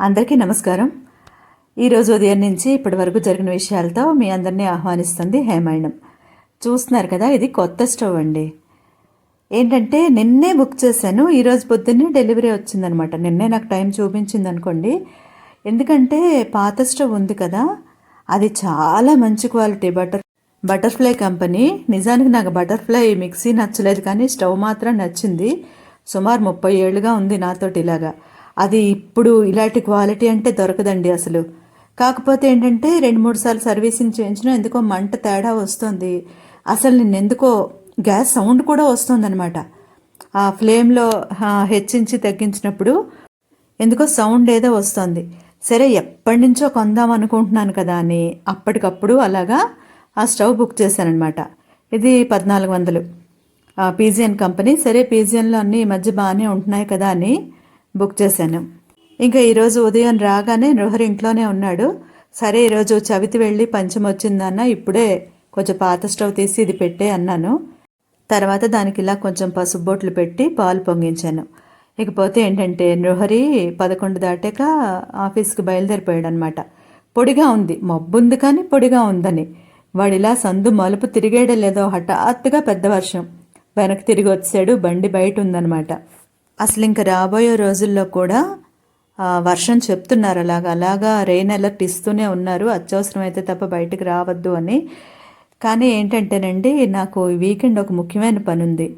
అందరికీ నమస్కారం. ఈరోజు ఉదయం నుంచి ఇప్పటి వరకు జరిగిన విషయాలతో మీ అందరినీ ఆహ్వానిస్తుంది హేమాయణం. చూస్తున్నారు కదా ఇది కొత్త స్టవ్ అండి. ఏంటంటే నిన్నే బుక్ చేశాను ఈరోజు పొద్దున్నే డెలివరీ వచ్చిందనమాట. నిన్నే నాకు టైం చూపించింది అనుకోండి. ఎందుకంటే పాత స్టవ్ ఉంది కదా అది చాలా మంచి క్వాలిటీ. బటర్ బటర్ఫ్లై కంపెనీ నిజానికి నాకు బటర్ఫ్లై మిక్సీ నచ్చలేదు కానీ స్టవ్ మాత్రం నచ్చింది. సుమారు ముప్పై ఏళ్ళుగా ఉంది నాతోటి ఇలాగా. అది ఇప్పుడు ఇలాంటి క్వాలిటీ అంటే దొరకదండి అసలు. కాకపోతే ఏంటంటే రెండు మూడు సార్లు సర్వీసింగ్ చేయించినా ఎందుకో మంట తేడా వస్తుంది. అసలు నేను ఎందుకో గ్యాస్ సౌండ్ కూడా వస్తుందనమాట ఆ ఫ్లేమ్లో హెచ్చించి తగ్గించినప్పుడు ఎందుకో సౌండ్ ఏదో వస్తుంది. సరే ఎప్పటి నుంచో కొందాం అనుకుంటున్నాను కదా అని అప్పటికప్పుడు అలాగా ఆ స్టవ్ బుక్ చేశానమాట ఇది పద్నాలుగు వందలు. పీజియన్ కంపెనీ సరే పీజియన్లో అన్నీ ఈ మధ్య బాగానే ఉంటున్నాయి కదా అని బుక్ చేశాను. ఇంకా ఈరోజు ఉదయం రాగానే నృహరి ఇంట్లోనే ఉన్నాడు. సరే ఈరోజు చవితి వెళ్ళి పంచం వచ్చిందన్న ఇప్పుడే కొంచెం పాత స్టవ్ తీసి ఇది పెట్టే అన్నాను. తర్వాత దానికి ఇలా కొంచెం పసుపు బొట్లు పెట్టి పాలు పొంగించాను. ఇకపోతే ఏంటంటే నృహరి పదకొండు దాటాక ఆఫీస్కి బయలుదేరిపోయాడు అనమాట పొడిగా ఉంది. మబ్బుంది కానీ పొడిగా ఉందని. వాడిలా సందు మలుపు తిరిగేడే లేదో హఠాత్తుగా పెద్ద వర్షం. వెనక్కి తిరిగి వచ్చాడు. బండి బయట ఉందన్నమాట అసలు ఇంకా రాబోయే రోజుల్లో కూడా వర్షం చెప్తున్నారు అలాగా. అలాగా రెయిన్ అలర్ట్ ఇస్తూనే ఉన్నారు. అత్యవసరం అయితే తప్ప బయటకు రావద్దు అని. కానీ ఏంటంటేనండి నాకు ఈ వీకెండ్ ఒక ముఖ్యమైన పని ఉంది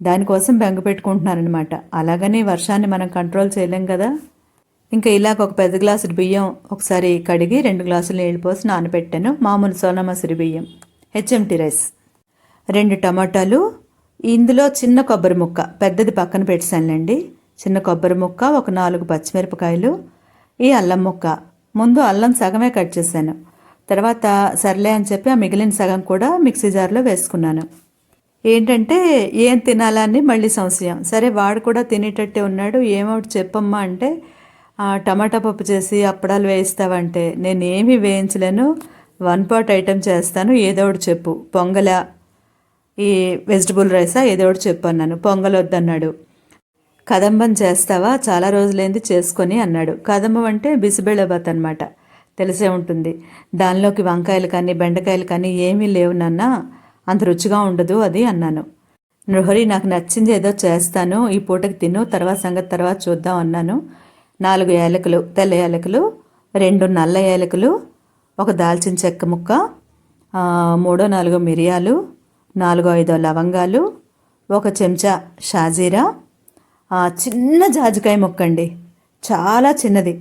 దానికోసం బెంగ పెట్టుకుంటున్నారనమాట అలాగని వర్షాన్ని మనం కంట్రోల్ చేయలేం కదా. ఇంకా ఇలాగ ఒక పెద్ద గ్లాసు బియ్యం ఒకసారి కడిగి రెండు గ్లాసులు నీళ్ళు పోసి నానబెట్టాను. మామూలు సోనా మసూరి బియ్యం హెచ్ఎంటి రైస్ రెండు టమాటాలు ఇందులో చిన్న కొబ్బరి ముక్క పెద్దది పక్కన పెట్టానులేండి చిన్న కొబ్బరి ముక్క ఒక నాలుగు పచ్చిమిరపకాయలు ఈ అల్లం ముక్క. ముందు అల్లం సగమే కట్ చేశాను. తర్వాత సర్లే అని చెప్పి ఆ మిగిలిన సగం కూడా మిక్సీ జార్లో వేసుకున్నాను. ఏంటంటే ఏం తినాలని మళ్ళీ సంశయం. సరే వాడు కూడా తినేటట్టే ఉన్నాడు. ఏమోటి చెప్పమ్మా అంటే టమాటా పప్పు చేసి అప్పడాలు వేయిస్తావంటే నేను ఏమీ వేయించలేను. వన్ పాట్ ఐటెం చేస్తాను. ఏదో ఒకటి చెప్పు. పొంగల ఈ వెజిటబుల్ రైసా ఏదో ఒకటి చెప్పు పొంగల్ వద్దన్నాడు కదంబం చేస్తావా? చాలా రోజులైంది చేసుకొని అన్నాడు. కదంబం అంటే బిసిబెళ్ళబాత్ అనమాట తెలిసే ఉంటుంది. దానిలోకి వంకాయలు కానీ బెండకాయలు కానీ ఏమీ లేవు నాన్న. అంత రుచిగా ఉండదు అది అన్నాను. నృహరి నాకు నచ్చింది ఏదో చేస్తాను. ఈ పూటకి తిను. తర్వాత సంగతి తర్వాత చూద్దాం అన్నాను. నాలుగు ఏలకులు తెల్ల ఏలకులు రెండు నల్ల ఏలకులు ఒక దాల్చిన చెక్క ముక్క మూడో నాలుగో మిరియాలు నాలుగో ఐదో లవంగాలు ఒక చెంచా షాజీరా ఆ, చిన్న జాజికాయ ముక్క అండి చాలా చిన్నది.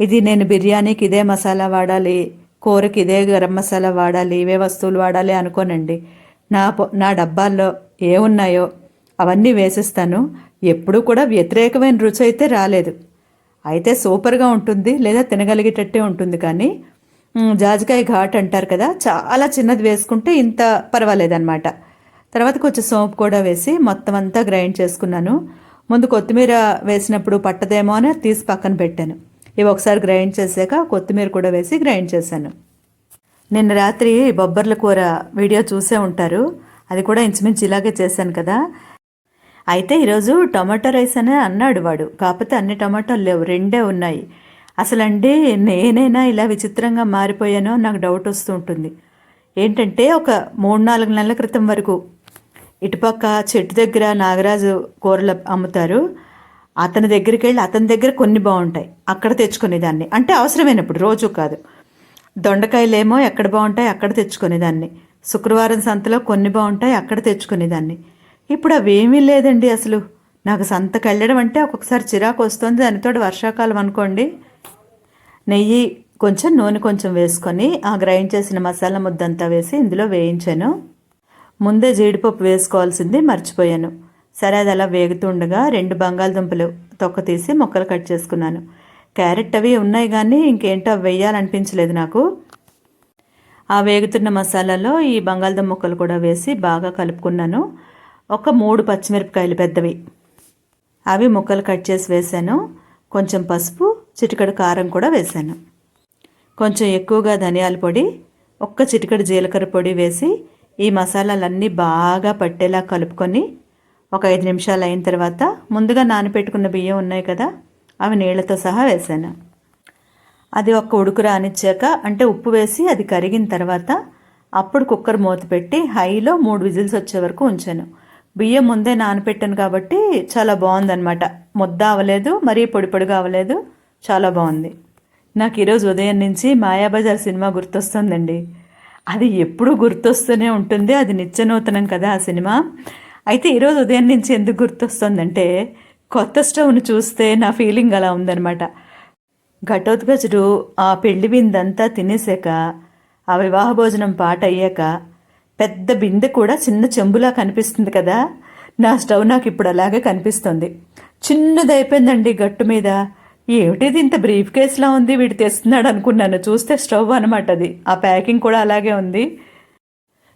ఇది నేను బిర్యానీకి ఇదే మసాలా వాడాలి కూరకి ఇదే గరం మసాలా వాడాలి ఇవే వస్తువులు వాడాలి అనుకోనండి. నా నా డబ్బాల్లో ఏమున్నాయో అవన్నీ వేసిస్తాను. ఎప్పుడూ కూడా వ్యతిరేకమైన రుచి అయితే రాలేదు. అయితే సూపర్గా ఉంటుంది లేదా తినగలిగేటట్టే ఉంటుంది కానీ జాజికాయ ఘాట్ అంటారు కదా చాలా చిన్నది వేసుకుంటే ఇంత పర్వాలేదన్నమాట. తర్వాత కొంచెం సోంపు కూడా వేసి మొత్తం అంతా గ్రైండ్ చేసుకున్నాను. ముందు కొత్తిమీర వేసినప్పుడు పట్టదేమో అని తీసి పక్కన పెట్టాను. ఇవి ఒకసారి గ్రైండ్ చేశాక కొత్తిమీర కూడా వేసి గ్రైండ్ చేశాను. నిన్న రాత్రి బొబ్బర్ల కూర వీడియో చూసే ఉంటారు. అది కూడా ఇంచుమించు ఇలాగే చేశాను కదా. అయితే ఈరోజు టమాటో రైస్ అనే అన్నాడు వాడు. కాకపోతే అన్ని టమాటాలు లేవు రెండే ఉన్నాయి. అసలండి నేనైనా ఇలా విచిత్రంగా మారిపోయానో నాకు డౌట్ వస్తూ ఉంటుంది. ఏంటంటే ఒక మూడు నాలుగు నెలల క్రితం వరకు ఇటుపక్క చెట్టు దగ్గర నాగరాజు కూరలు అమ్ముతారు. అతని దగ్గరికి వెళ్ళి అతని దగ్గర కొన్ని బాగుంటాయి. అక్కడ తెచ్చుకునేదాన్ని. అంటే అవసరమైనప్పుడు రోజు కాదు. దొండకాయలేమో ఎక్కడ బాగుంటాయి అక్కడ తెచ్చుకునేదాన్ని. శుక్రవారం సంతలో కొన్ని బాగుంటాయి అక్కడ తెచ్చుకునేదాన్ని. ఇప్పుడు అవేమీ లేదండి అసలు. నాకు సంతకెళ్ళడం అంటే ఒక్కొక్కసారి చిరాకు వస్తుంది. దానితో వర్షాకాలం అనుకోండి. నెయ్యి కొంచెం నూనె కొంచెం వేసుకొని ఆ గ్రైండ్ చేసిన మసాలా ముద్దంతా వేసి ఇందులో వేయించాను. ముందే జీడిపప్పు వేసుకోవాల్సింది మర్చిపోయాను. సరే అది అలా వేగుతుండగా రెండు బంగాళదుంపలు తొక్క తీసి ముక్కలు కట్ చేసుకున్నాను. క్యారెట్ అవి ఉన్నాయి కానీ ఇంకేంటో అవి వేయాలనిపించలేదు నాకు. ఆ వేగుతున్న మసాలాలో ఈ బంగాళదుంప ముక్కలు కూడా వేసి బాగా కలుపుకున్నాను. ఒక మూడు పచ్చిమిరపకాయలు పెద్దవి. అవి ముక్కలు కట్ చేసి వేశాను కొంచెం పసుపు చిటికడు కారం కూడా వేశాను. కొంచెం ఎక్కువగా ధనియాల పొడి ఒక్క చిటికడు జీలకర్ర పొడి వేసి ఈ మసాలాలన్నీ బాగా పట్టేలా కలుపుకొని ఒక ఐదు నిమిషాలు అయిన తర్వాత ముందుగా నానబెట్టుకున్న బియ్యం ఉన్నాయి కదా అవి నీళ్ళతో సహా వేసాను అది ఒక్క ఉడుకు రానిచ్చాక అంటే ఉప్పు వేసి అది కరిగిన తర్వాత అప్పుడు కుక్కర్ మూత పెట్టి హైలో మూడు విజిల్స్ వచ్చే వరకు ఉంచాను. బియ్యం ముందే నానపెట్టాను కాబట్టి చాలా బాగుందన్నమాట. ముద్ద అవ్వలేదు మరీ పొడి పొడిగా అవ్వలేదు. చాలా బాగుంది. నాకు ఈరోజు ఉదయం నుంచి మాయాబజార్ సినిమా గుర్తొస్తుందండి. అది ఎప్పుడూ గుర్తొస్తూనే ఉంటుంది అది నిత్యనూతనం కదా ఆ సినిమా. అయితే ఈరోజు ఉదయం నుంచి ఎందుకు గుర్తొస్తుందంటే కొత్త స్టవ్ను చూస్తే నా ఫీలింగ్ అలా ఉందన్నమాట. ఘటోత్కచుడు ఆ పెళ్ళి విందంతా తినేసాక ఆ వివాహ భోజనం పాట అయ్యాక పెద్ద బిందె కూడా చిన్న చెంబులా కనిపిస్తుంది కదా. నా స్టవ్ నాకు ఇప్పుడు అలాగే కనిపిస్తుంది. చిన్నది అయిపోయిందండి గట్టు మీద. ఏమిటిది ఇంత బ్రీఫ్ కేసులా ఉంది? వీడు తెస్తున్నాడు అనుకున్నాను. చూస్తే స్టవ్ అనమాట అది. ఆ ప్యాకింగ్ కూడా అలాగే ఉంది.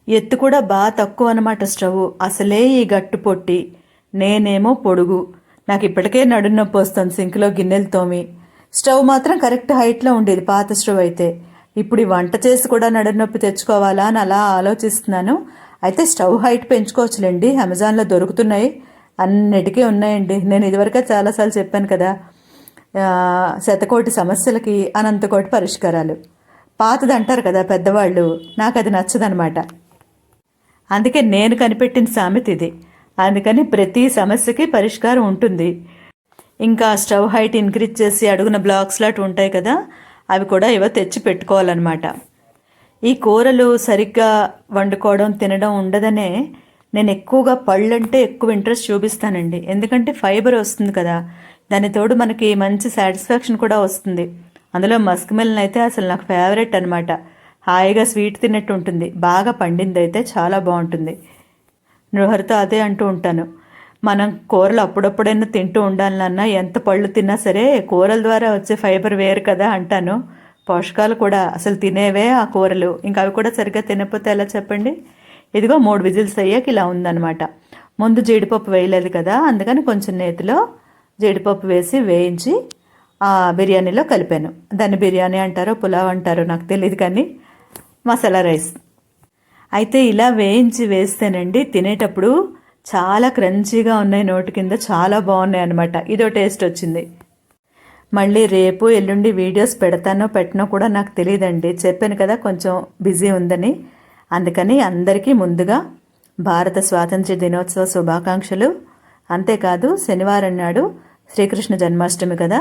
ఎత్తు కూడా బాగా తక్కువ అనమాట స్టవ్ అసలే ఈ గట్టు పొట్టి. నేనేమో పొడుగు. నాకు ఇప్పటికే నడునొప్పి వస్తుంది. సింక్లో గిన్నెలు తోమి. స్టవ్ మాత్రం కరెక్ట్ హైట్లో ఉండేది. పాత స్టవ్ అయితే. ఇప్పుడు ఈ వంట చేసి కూడా నడునొప్పి తెచ్చుకోవాలా అని అలా ఆలోచిస్తున్నాను. అయితే స్టవ్ హైట్ పెంచుకోవచ్చులేండి. అమెజాన్లో దొరుకుతున్నాయి. అన్నిటికీ ఉన్నాయండి. నేను ఇదివరకే చాలాసార్లు చెప్పాను కదా. శతకోటి సమస్యలకి అనంతకోటి పరిష్కారాలు. పాతది అంటారు కదా పెద్దవాళ్ళు నాకు అది నచ్చదనమాట. అందుకే నేను కనిపెట్టిన సామెత ఇది. అందుకని ప్రతి సమస్యకి పరిష్కారం ఉంటుంది. ఇంకా స్టవ్ హైట్ ఇంక్రీజ్ చేసి అడుగున బ్లాక్స్ లాంటి ఉంటాయి కదా అవి కూడా ఇవో తెచ్చి పెట్టుకోవాలన్నమాట. ఈ కూరలు సరిగ్గా వండుకోవడం తినడం ఉండదనే నేను ఎక్కువగా పళ్ళంటే ఎక్కువ ఇంట్రెస్ట్ చూపిస్తానండి. ఎందుకంటే ఫైబర్ వస్తుంది కదా దాని తోడు మనకి మంచి సాటిస్ఫాక్షన్ కూడా వస్తుంది. అందులో మస్క్ మెలన్ అయితే అసలు నాకు ఫేవరెట్ అనమాట హాయిగా స్వీట్ తిన్నట్టు ఉంటుంది. బాగా పండింది అయితే చాలా బాగుంటుంది. నృహరితో అదే అంటూ ఉంటాను. మనం కూరలు అప్పుడప్పుడైనా తింటూ ఉండాలన్నా ఎంత పళ్ళు తిన్నా సరే కూరల ద్వారా వచ్చే ఫైబర్ వేరు కదా అంటాను. పోషకాలు కూడా అసలు తినేవే ఆ కూరలు. ఇంకా అవి కూడా సరిగ్గా తినకపోతే ఎలా చెప్పండి? ఇదిగో మూడు విజిల్స్ అయ్యాక ఇలా ఉందన్నమాట. ముందు జీడిపప్పు వేయలేదు కదా అందుకని కొంచెం నేతిలో జీడిపప్పు వేసి వేయించి ఆ బిర్యానీలో కలిపాను. దాన్ని బిర్యానీ అంటారో పులావ్ అంటారో నాకు తెలియదు కానీ మసాలా రైస్. అయితే ఇలా వేయించి వేస్తేనండి తినేటప్పుడు చాలా క్రంచీగా ఉన్నాయి నోటి కింద చాలా బాగున్నాయి అనమాట ఇదో టేస్ట్ వచ్చింది. మళ్ళీ రేపు ఎల్లుండి వీడియోస్ పెడతానో పెట్టనో కూడా నాకు తెలియదండి చెప్పాను కదా కొంచెం బిజీ ఉందని. అందుకని అందరికీ ముందుగా భారత స్వాతంత్ర దినోత్సవ శుభాకాంక్షలు. అంతేకాదు శనివారం నాడు శ్రీకృష్ణ జన్మాష్టమి కదా.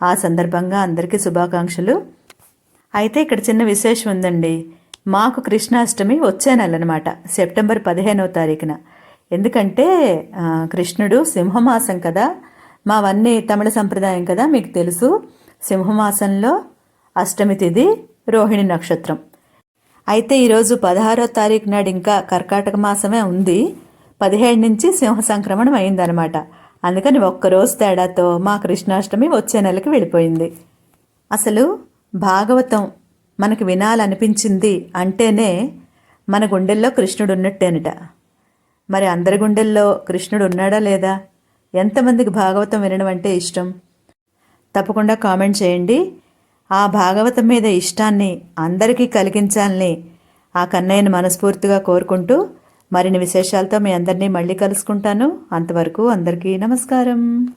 ఆ సందర్భంగా అందరికీ శుభాకాంక్షలు. అయితే ఇక్కడ చిన్న విశేషం ఉందండి. మాకు కృష్ణాష్టమి వచ్చే నెల అనమాట సెప్టెంబర్ పదిహేనవ తారీఖున. ఎందుకంటే కృష్ణుడు సింహమాసం కదా. మావన్నీ తమిళ సంప్రదాయం కదా మీకు తెలుసు. సింహమాసంలో అష్టమి తిది రోహిణి నక్షత్రం. అయితే ఈరోజు పదహారో తారీఖు నాడు ఇంకా కర్కాటక మాసమే ఉంది. పదిహేడు నుంచి సింహ సంక్రమణం అయిందనమాట. అందుకని ఒక్కరోజు తేడాతో మా కృష్ణాష్టమి వచ్చే నెలకి వెళ్ళిపోయింది. అసలు భాగవతం మనకు వినాలనిపించింది అంటేనే మన గుండెల్లో కృష్ణుడు ఉన్నట్టేనట. మరి అందరి గుండెల్లో కృష్ణుడు ఉన్నాడా లేదా? ఎంతమందికి భాగవతం వినడం అంటే ఇష్టం? తప్పకుండా కామెంట్ చేయండి. ఆ భాగవతం మీద ఇష్టాన్ని అందరికీ కలిగించాలని ఆ కన్నయ్యను మనస్ఫూర్తిగా కోరుకుంటూ మరిన్ని విశేషాలతో మీ అందరినీ మళ్ళీ కలుసుకుంటాను. అంతవరకు అందరికీ నమస్కారం.